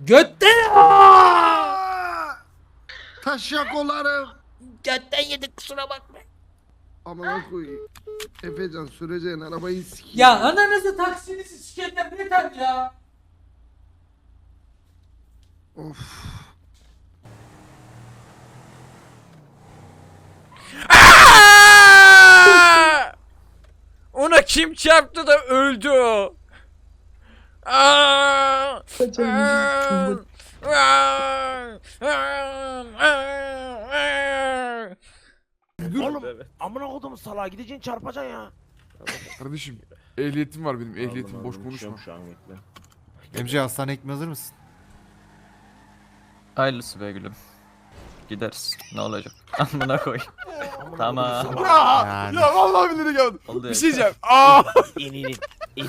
Götten Taşyakolarım. Götten yedik kusura bakma. Amına koyayım. Efecan süreceğin arabayı sikeyim. Ya ananızı taksinizi sikenler yeter ya. Of. Aa! Ona kim çarptı da öldü o? Aa! Aa! Aa! Oğlum amına kodum salağa gideceksin çarpacaksın ya. Kardeşim ehliyetim var benim ehliyetim boş konuşma. Emce hastane ekmeği hazır mısın? Hayırlısı be gülüm. Gideriz. Ne olacak? Amına koy. Tamam. Ya, Yani. ya vallahi geldim. Oldu Bir şey diyeceğim. Aa, İn in in.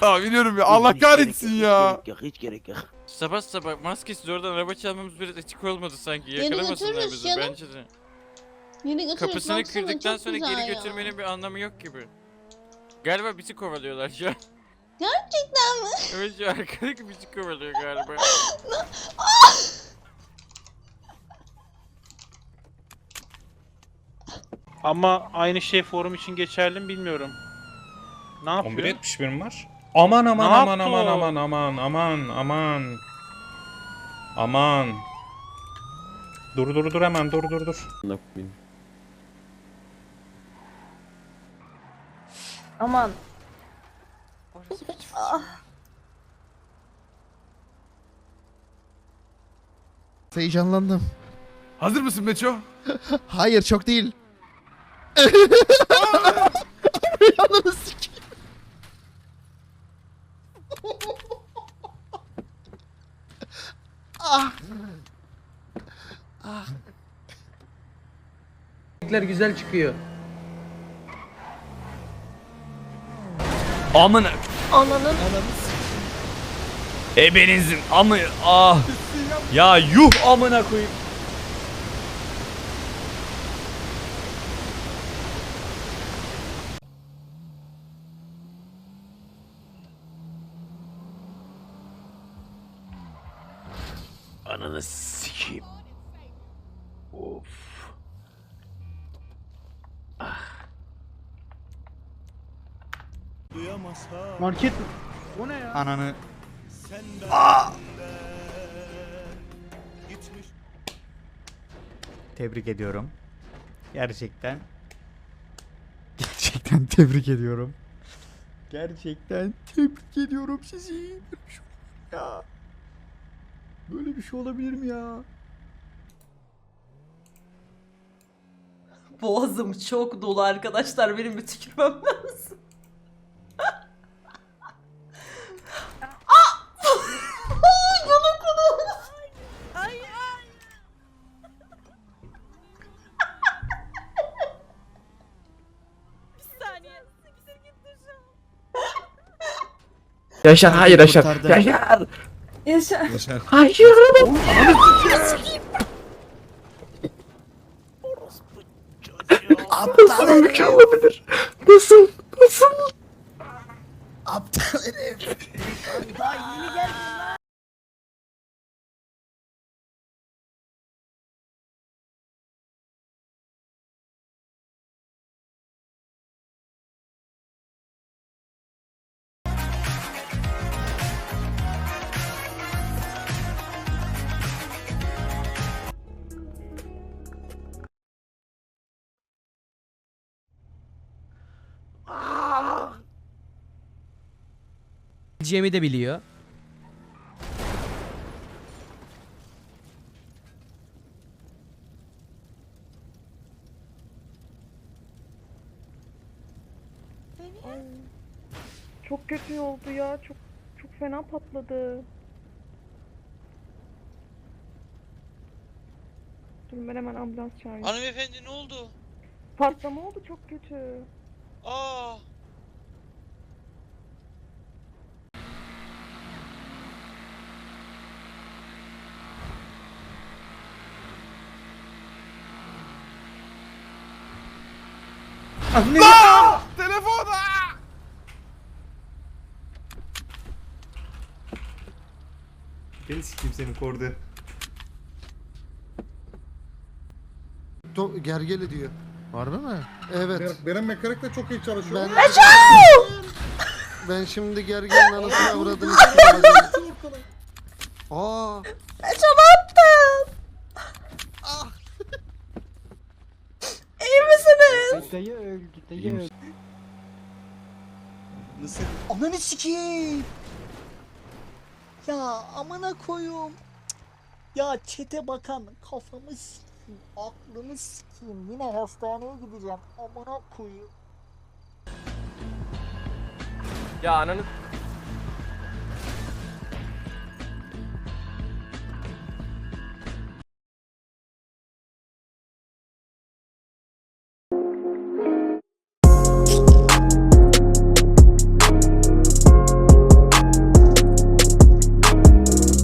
Tamam biliyorum ya. Allah kahretsin ya. Hiç gerek yok hiç gerek yok. Sabah sabah maskesiz oradan araba çalmamız biraz etik olmadı sanki. Yeni Yakalamasınlar götürürüz bizi canım. bence de. Yeni götürüp Kapısını baksana, kırdıktan çok sonra güzel geri ya. götürmenin bir anlamı yok gibi. Galiba bizi kovalıyorlar şu an. Gerçekten mi? Evet şu arkadaki bizi kovalıyor galiba. Ama aynı şey forum için geçerli mi bilmiyorum. Ne yapıyor? 1171 mi var? Aman aman Ne aman aman o? aman aman aman aman. Aman. Dur dur dur hemen dur dur dur. Aman. Heyecanlandım. Hazır mısın Meço? Hayır çok değil. Ananı ah. Güzel çıkıyor. Amına. Ananın. Ebenizin amı. Ah. Ya yuh amına koyayım. Ananı sikeyim. Of. Market O ne ya? Ananı. Tebrik ediyorum. Gerçekten. Gerçekten tebrik ediyorum. Gerçekten tebrik ediyorum sizi. Ya. Böyle bir şey olabilir mi ya? Boğazım çok dolu arkadaşlar. Benim bir tükürmem lazım. Ah! Ay, Yana kadar. Yaşar hayır Yaşar. Yaşar. Yaşa. Aptal herif. olabilir. Cem'i de biliyor. Çok kötü oldu ya. Çok çok fena patladı. Dur ben hemen ambulans çağırayım. Hanımefendi ne oldu? Patlama oldu çok kötü. Aa. Telefon! aa! Yerini sikeyim senin kordu. To- gergeli diyor. Harbi mi? Evet. Benim mekanik de çok iyi çalışıyor. Ben, ben şimdi gergenin anasını avradını sikeyim. Aa. Dayı öldü, dayı öldü. Nasıl? Ananı sikeyim. Ya amına koyum. Ya çete bakan kafamı sikeyim, aklımı sikeyim. Yine hastaneye gideceğim. Amına koyayım. Ya ananı